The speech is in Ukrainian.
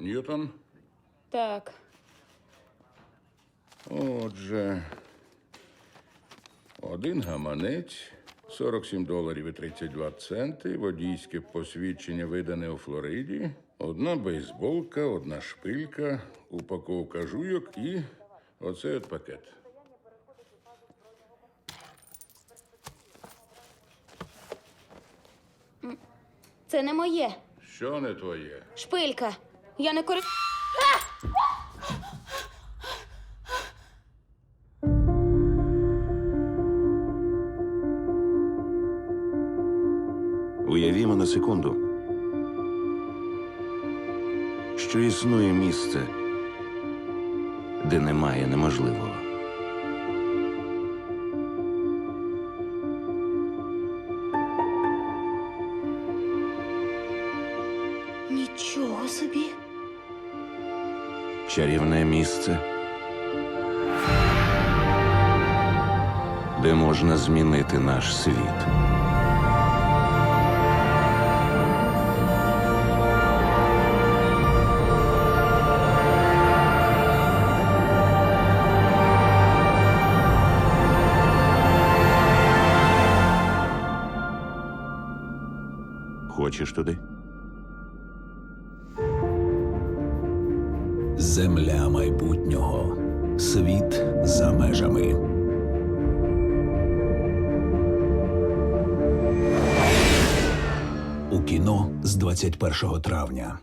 Ньютон. Так, Отже, один гаманець, 47 доларів і 32 центи, водійське посвідчення видане у Флориді, одна бейсболка, одна шпилька, упаковка жуйок і оцей от пакет. це не моє. Що не твоє? Шпилька. Я не кори... Уявімо на секунду, що існує місце, де немає неможливого. Нічого собі. Чарівне місце, де можна змінити наш світ. Хочеш туди? Земля майбутнього. Світ за межами. У кіно з 21 травня.